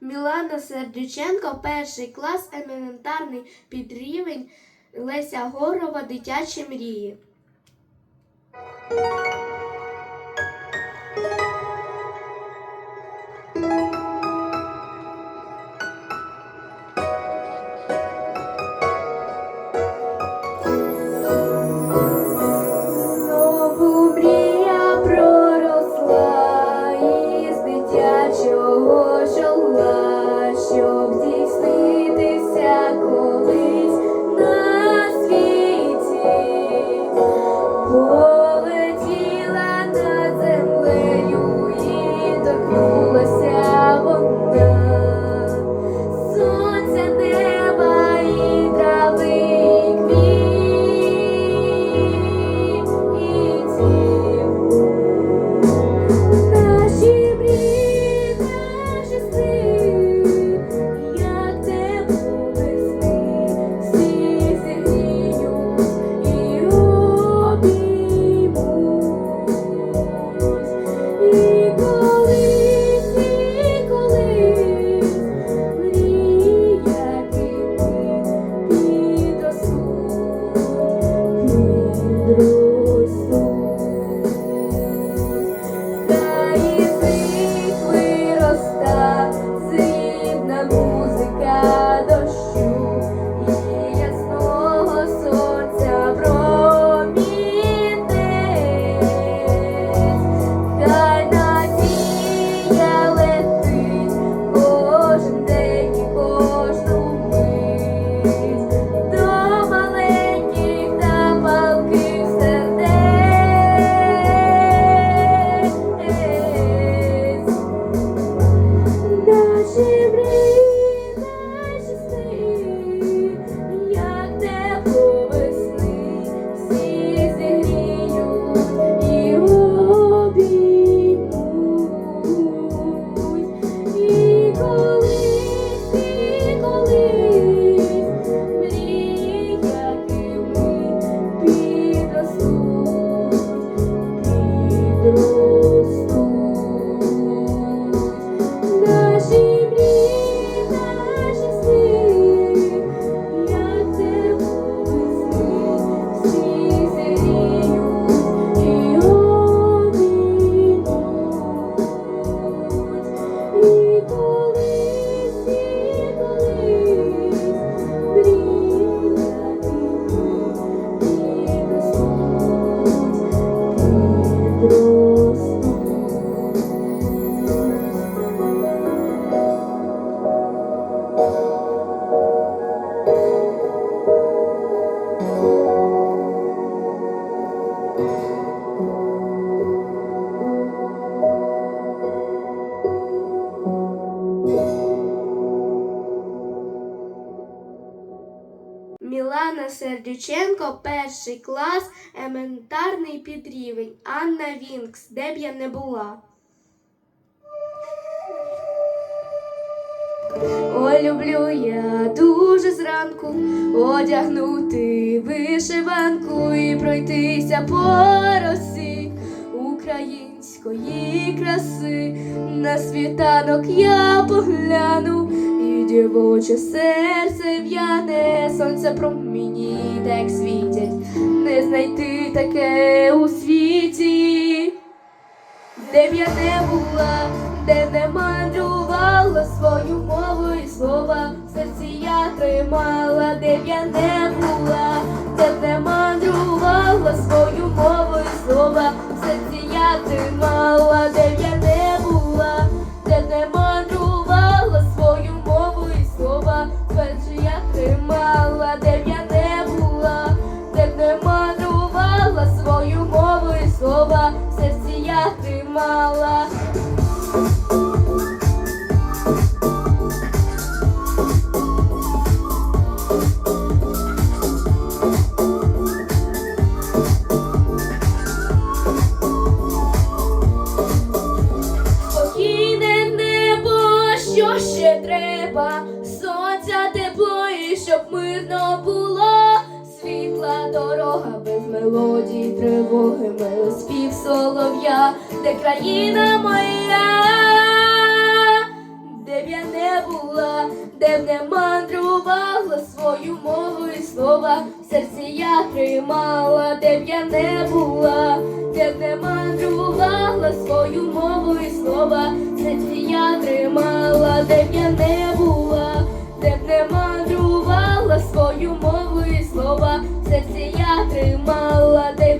Мілана Сердюченко, перший клас, елементарний підрівень, Леся Горова, дитячі мрії. Мілана Сердюченко, перший клас, елементарний підрівень. Анна Вінкс, де б я не була. Ой, люблю я дуже зранку одягнути вишиванку і пройтися по росі української краси. На світанок я погляну, і дівоче серце в'яне, сонце проміні, так світять, не знайти таке у світі. Де б я не була, де не мандрувала свою мову і слова, в серці я тримала, де б я не була, де не мандрувала свою мову і слова, в серці я тримала, Спокійне небо, що ще треба? Сонця тепло і щоб мирно було. Світла дорога без мелодій, тривоги, спів солов'я, де країна моя, де б я не була, де б не мандрувала свою мову і слова, в серці я тримала, де б я не була, де б не мандрувала свою мову і слова, слова, серці я тримала, де